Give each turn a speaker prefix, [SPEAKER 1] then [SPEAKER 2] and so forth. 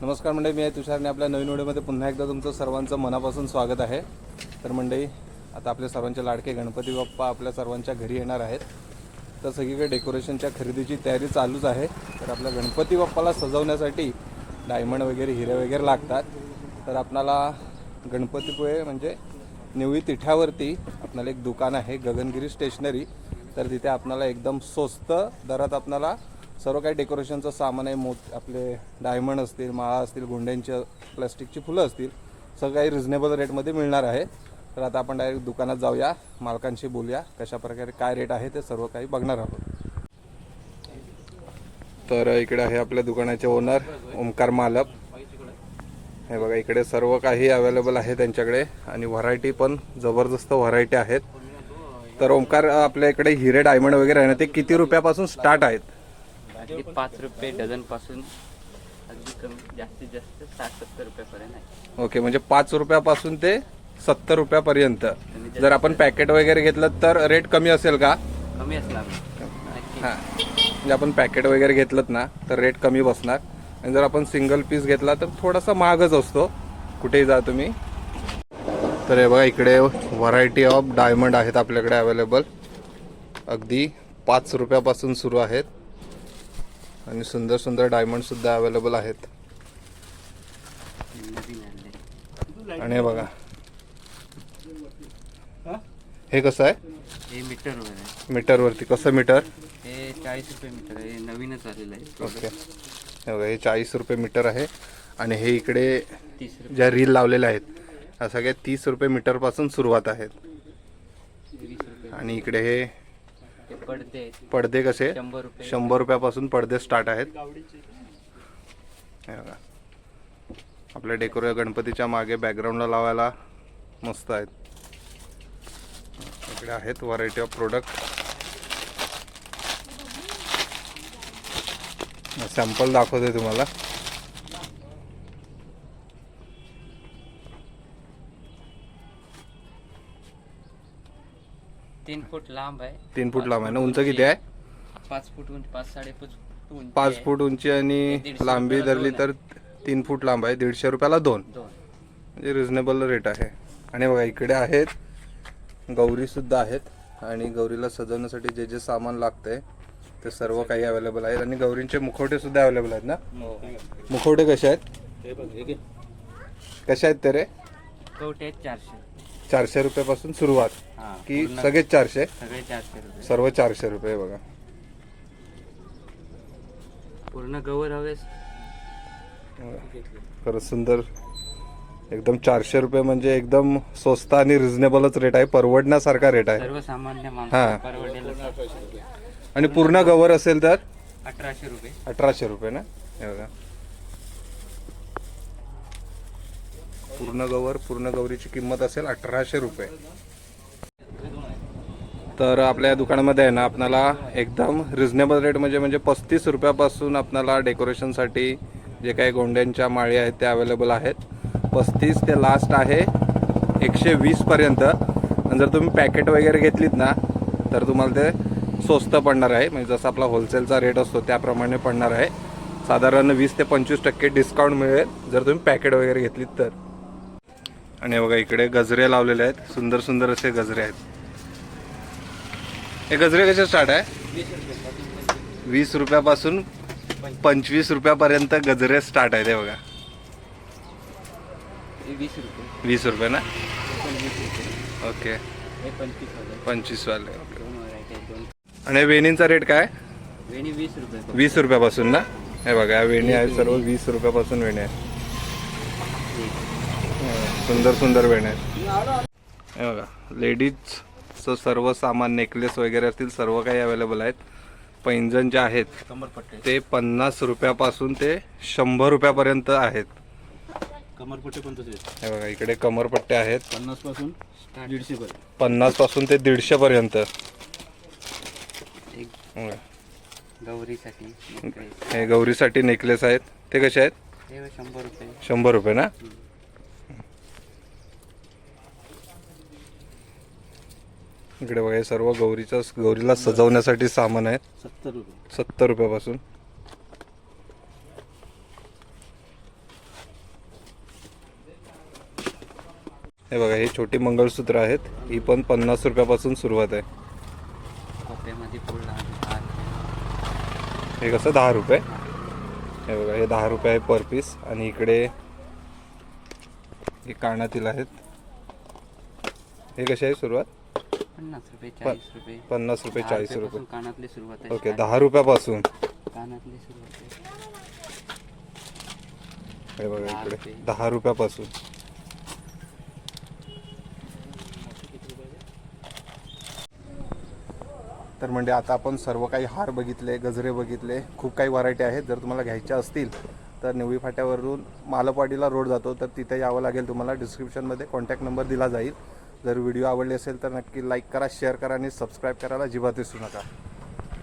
[SPEAKER 1] नमस्कार मंडळी मी आहे तुषारने आपल्या नवीन व्हिडिओमध्ये पुन्हा एकदा तुमचं सर्वांचं मनापासून स्वागत आहे. तर मंडळी आता आपल्या सर्वांचे लाडके गणपती बाप्पा आपल्या सर्वांच्या घरी येणार आहेत. तर सगळीकडे डेकोरेशनच्या खरेदीची तयारी चालूच आहे. तर आपल्या गणपती बाप्पाला सजवण्यासाठी डायमंड वगैरे हिरे वगैरे लागतात. तर आपणाला गणपतीपुळे म्हणजे निवळी तिठ्यावरती आपल्याला एक दुकान आहे गगनगिरी स्टेशनरी. तर तिथे आपणाला एकदम स्वस्त दरात आपणाला सर्व काही डेकोरेशनचं सामान आहे मोत आपले डायमंड असतील माळा असतील गुंड्यांच्या प्लॅस्टिकची फुलं असतील सगळं काही रिझनेबल रेटमध्ये मिळणार आहे. तर आता आपण डायरेक्ट दुकानात जाऊया मालकांशी बोलूया कशा प्रकारे काय रेट आहे ते सर्व काही बघणार आहोत. तर इकडे आहे आपल्या दुकानाचे ओनर ओमकार मालक. हे बघा इकडे सर्व काही अवेलेबल आहे त्यांच्याकडे आणि व्हरायटी पण जबरदस्त व्हरायटी आहेत. तर ओमकार आपल्या इकडे हिरे डायमंड वगैरे आहे ना ते किती रुपयापासून स्टार्ट आहेत?
[SPEAKER 2] हे पाच रुपये डझनपासून अगदी कमी जास्तीत जास्त साठ सत्तर रुपयापर्यंत आहे.
[SPEAKER 1] ओके म्हणजे पाच रुपयापासून ते सत्तर रुपयापर्यंत. जर आपण पॅकेट वगैरे घेतलं तर रेट कमी असेल का?
[SPEAKER 2] कमी असणार नक्की.
[SPEAKER 1] हां. म्हणजे आपण पॅकेट वगैरे घेतलं ना तर रेट कमी बसणार. आणि जर आपण सिंगल पीस घेतला तर थोडासा महागच असतो. कुठेही जा तुम्ही. तर हे बघा इकडे व्हरायटी ऑफ डायमंड आहेत आपल्याकडे अवेलेबल अगदी पाच रुपयापासून सुरू आहेत. आणि सुंदर सुंदर डायमंड सुद्धा अवेलेबल आहेत. आणि हे बघा. हे कसं आहे?
[SPEAKER 2] हे मीटर आहे.
[SPEAKER 1] मीटरवरती. कसं मीटर?
[SPEAKER 2] हे चाळीस रुपये मीटर आहे. हे नवीनच आलेलं आहे
[SPEAKER 1] ओके. हे बघा हे चाळीस रुपये मीटर आहे. आणि हे इकडे ज्या रील लावलेल्या आहेत सगळ्या तीस रुपये मीटरपासून सुरुवात आहेत. आणि इकडे हे
[SPEAKER 2] हे आहेत.
[SPEAKER 1] पडदे कसे?
[SPEAKER 2] शंभर रुपये.
[SPEAKER 1] शंभर रुपयापासून पडदे स्टार्ट आहेत. हे बघा. आपल्या डेकोरे गणपतीच्या मागे बॅकग्राऊंडला लावायला मस्त आहेत. इकडे आहेत व्हरायटी ऑफ प्रोडक्ट सॅम्पल दाखवते तुम्हाला.
[SPEAKER 2] तीन फूट लांब आहे.
[SPEAKER 1] तीन फूट लांब आहे. ना उंच किती आहे?
[SPEAKER 2] पाच फूट उंच पाच साडेपाच फूट उंची
[SPEAKER 1] पाच
[SPEAKER 2] आहे.
[SPEAKER 1] फूट उंची आणि
[SPEAKER 2] दीडशे
[SPEAKER 1] लांबी
[SPEAKER 2] रुपयाला
[SPEAKER 1] धरली
[SPEAKER 2] दोन
[SPEAKER 1] तर तीन फूट लांब आहे. दीडशे रुपयाला दोन.
[SPEAKER 2] दोन.
[SPEAKER 1] म्हणजे रिझनेबल रेट आहे. आणि बघा इकडे आहेत. गौरी सुद्धा आहेत. आणि गौरीला सजवण्यासाठी जे जे सामान लागतंय ते सर्व काही अवेलेबल आहेत. आणि गौरींचे मुखवटे सुद्धा अवेलेबल आहेत ना? मुखवटे कसे आहेत? कसे आहेत ते रे?
[SPEAKER 2] कवटे आहेत चारशे.
[SPEAKER 1] चारशे रुपयापासून सुरुवात.
[SPEAKER 2] हा
[SPEAKER 1] की
[SPEAKER 2] पूर्ण
[SPEAKER 1] सगळेच चारशे?
[SPEAKER 2] सगळे चारशे रुपये.
[SPEAKER 1] सर्व चारशे रुपये बघा.
[SPEAKER 2] पूर्ण गवर हवेस?
[SPEAKER 1] खरंच सुंदर. एकदम चारशे रुपये म्हणजे एकदम स्वस्त आणि रिझनेबलच रेट आहे. परवडण्यासारखा रेट आहे.
[SPEAKER 2] सर्वसामान्य
[SPEAKER 1] हा.
[SPEAKER 2] माणूस परवडेल
[SPEAKER 1] आणि पूर्ण गवर असेल तर?
[SPEAKER 2] अठराशे रुपये.
[SPEAKER 1] अठराशे रुपये ना? हे बघा. पूर्ण गवर पूर्ण गौरीची किंमत असेल अठराशे रुपये. तर आपल्या दुकानामध्ये आहे ना आपणाला एकदम रिझनेबल रेट म्हणजे म्हणजे पस्तीस रुपयापासून आपणाला डेकोरेशनसाठी जे काही गोंड्यांच्या माळी आहेत त्या अवेलेबल आहेत. पस्तीस ते लास्ट आहे एकशे वीसपर्यंत आणि जर तुम्ही पॅकेट वगैरे घेतलीत ना तर तुम्हाला ते स्वस्त पडणार आहे. म्हणजे जसं आपला होलसेलचा रेट असतो त्याप्रमाणे पडणार आहे. साधारण वीस ते पंचवीस टक्के डिस्काउंट मिळेल. जर तुम्ही पॅकेट वगैरे घेतलीत तर. आणि बघा इकडे गजरे लावलेले आहेत. सुंदर सुंदर असे गजरे आहेत. हे गजरे कसे स्टार्ट आहे? वीस रुपयापासून पंचवीस रुपयापर्यंत गजरे स्टार्ट आहेत हे बघा.
[SPEAKER 2] वीस रुपये.
[SPEAKER 1] ना? ओके.
[SPEAKER 2] पंचवीस वाले.
[SPEAKER 1] पंचवीसवाले आणि वेणींचा रेट काय?
[SPEAKER 2] वेणी वीस रुपये फक्त.
[SPEAKER 1] वीस रुपयापासून ना? हे बघा वेणी आहेत सर्व वीस रुपयापासून वेणी आहेत. हं, सुंदर सुंदर वेण्या आहेत. हे बघा लेडीजचं सर्व सामान नेकलेस वगैरे असतील सर्व काही अवेलेबल आहेत. पैंजण जे आहेत
[SPEAKER 3] कमरपट्टे
[SPEAKER 1] ते पन्नास रुपयापासून ते शंभर रुपयापर्यंत आहेत.
[SPEAKER 3] कमरपट्टे पण तसे.
[SPEAKER 1] हे बघा इकडे कमरपट्टे आहेत.
[SPEAKER 3] पन्नासपासून दीडशे पर्यंत
[SPEAKER 1] पन्नासपासून ते दीडशे पर्यंत
[SPEAKER 2] एक
[SPEAKER 1] हे
[SPEAKER 2] गौरीसाठी.
[SPEAKER 1] हे गौरीसाठी नेकलेस आहेत. ते कसे आहेत?
[SPEAKER 2] हे शंभर रुपये.
[SPEAKER 1] शंभर रुपये ना? इकडे बघा हे सर्व गौरीच्या गौरीला सजवण्यासाठी सामान आहे
[SPEAKER 3] सत्तर रुपये.
[SPEAKER 1] सत्तर रुपयापासून. हे बघा हे छोटी मंगळसूत्र आहेत. ही पण पन्नास रुपयापासून सुरुवात आहे. हे कसं दहा रुपये? हे बघा हे दहा रुपये आहे पर पीस. आणि इकडे हे कानातील आहेत. हे कसे आहे सुरुवात?
[SPEAKER 2] पन्नास रुपये चाळीस रुपये.
[SPEAKER 1] पन्नास रुपये
[SPEAKER 2] दहा
[SPEAKER 1] चाळीस रुपये.
[SPEAKER 2] रुपयापासून कानातली सुरुवात आहे
[SPEAKER 1] ओके. दहा रुपयापासून.
[SPEAKER 2] कानातली सुरुवात आहे.
[SPEAKER 1] हे बघा इकडे. दहा रुपयापासून. तर म्हणजे आता आपण सर्व काही हार बघितले गजरे बघितले खूप काही व्हरायटी आहेत. जर तुम्हाला घ्यायच्या असतील तर निवळी फाट्यावरून मालपवाडीला रोड जातो तर तिथे यावं लागेल. तुम्हाला डिस्क्रिप्शनमध्ये कॉन्टॅक्ट नंबर दिला जाईल. जर व्हिडिओ आवडले असेल तर नक्की लाईक करा शेअर करा आणि सबस्क्राईब करायला अजिबात दिसू नका.